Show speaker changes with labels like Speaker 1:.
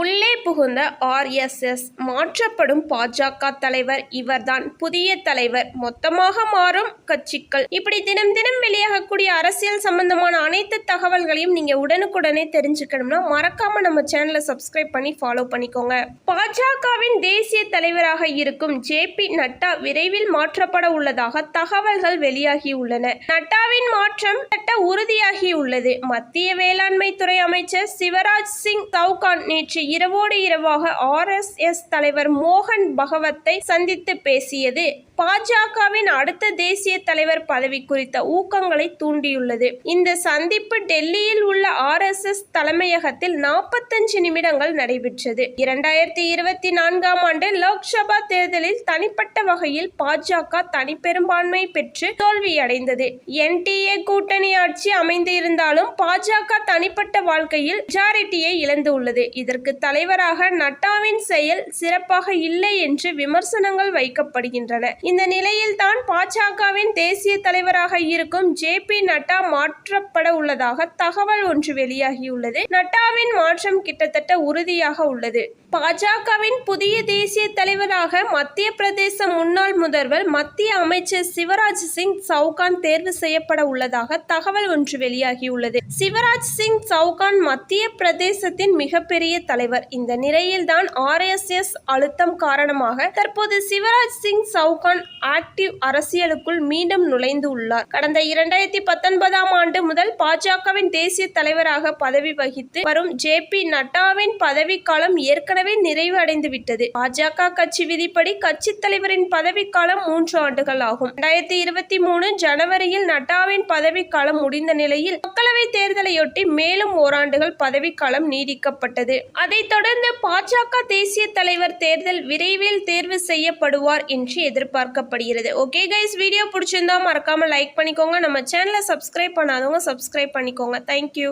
Speaker 1: உள்ளே புகுந்த ஆர்எஸ்எஸ் மாற்றப்படும் பாஜக தலைவர் இவர்தான். புதிய தலைவர். மொத்தமாக மாறும் கட்சிகள் இப்படி தினம் தினம் வெளியாகக்கூடிய அரசியல் சம்பந்தமான அனைத்து தகவல்களையும் நீங்க உடனுக்குடனே தெரிஞ்சுக்கணும்னா மறக்காம நம்ம சேனலை சப்ஸ்கிரைப் பண்ணி ஃபாலோ பண்ணிக்கோங்க. பாஜகவின் தேசிய தலைவராக இருக்கும் ஜே பி நட்டா விரைவில் மாற்றப்பட உள்ளதாக தகவல்கள் வெளியாகியுள்ளன நட்டாவின் மாற்றம் உறுதியாகி உள்ளது. மத்திய வேளாண்மை துறை அமைச்சர் சிவராஜ் சிங் சவுகான் நேற்று இரவோடு இரவாக ஆர்எஸ்எஸ் தலைவர் மோகன் பகவத்தை சந்தித்து பேசியது. பாஜகவின் அடுத்த தேசிய தலைவர் பதவி குறித்த ஊக்கங்களை தூண்டியுள்ளது. இந்த சந்திப்பு டெல்லியில் உள்ள ஆர்எஸ்எஸ் தலைமையகத்தில் நாற்பத்தஞ்சு நிமிடங்கள் நடைபெற்றது. இரண்டாயிரத்தி இருபத்தி நான்காம் ஆண்டு லோக்சபா தேர்தலில் தனிப்பட்ட வகையில் பாஜக தனிப்பெரும்பான்மை பெற்று தோல்வியடைந்தது. என்டிஏ கூட்டணி ஆட்சி அமைந்து இருந்தாலும் பாஜக தனிப்பட்ட வாழ்க்கையில் மெஜாரிட்டியை இழந்து உள்ளது. இதற்கு தலைவராக நட்டாவின் செயல் சிறப்பாக இல்லை என்று விமர்சனங்கள் வைக்கப்படுகின்றன. இந்த நிலையில் தான் பாஜகவின் தேசிய தலைவராக இருக்கும் ஜே பி நட்டா மாற்றப்பட உள்ளதாக தகவல் ஒன்று வெளியாகியுள்ளது. நட்டாவின் மாற்றம் கிட்டத்தட்ட உறுதியாக உள்ளது. பாஜகவின் புதிய தேசிய தலைவராக மத்திய பிரதேச முன்னாள் முதல்வர் மத்திய அமைச்சர் சிவராஜ் சிங் சவுகான் தேர்வு செய்யப்பட உள்ளதாக தகவல் ஒன்று வெளியாகியுள்ளது. சிவராஜ் சிங் சவுகான் மத்திய பிரதேசத்தின் மிகப்பெரிய தலைவர். தலைவர். இந்த நிலையில்தான் ஆர்எஸ்எஸ் அழுத்தம் காரணமாக தற்போது சிவராஜ் சிங் சவுகான் ஆக்டிவ் அரசியலுக்குள் மீண்டும் நுழைந்து உள்ளார். கடந்த இரண்டாயிரத்தி பத்தொன்பதாம் ஆண்டு முதல் பாஜகவின் தேசிய தலைவராக பதவி வகித்து வரும் ஜே பி நட்டாவின் பதவிக்காலம் ஏற்கனவே நிறைவு அடைந்துவிட்டது பாஜக கட்சி விதிப்படி கட்சி தலைவரின் பதவிக்காலம் மூன்று ஆண்டுகள் ஆகும். இரண்டாயிரத்தி இருபத்தி மூணு ஜனவரியில் நட்டாவின் பதவிக்காலம் முடிந்த நிலையில் மக்களவை தேர்தலையொட்டி மேலும் ஓராண்டுகள் பதவிக்காலம் நீடிக்கப்பட்டது. அதைத் தொடர்ந்து பாஜக தேசிய தலைவர் தேர்தல் விரைவில் தேர்வு செய்யப்படுவார் என்று எதிர்பார்க்கப்படுகிறது. ஓகே கைஸ் வீடியோ பிடிச்சிருந்தா மறக்காமல் லைக் பண்ணிக்கோங்க. நம்ம சேனலை சப்ஸ்கிரைப் பண்ணாதவங்க சப்ஸ்கிரைப் பண்ணிக்கோங்க. தேங்க்யூ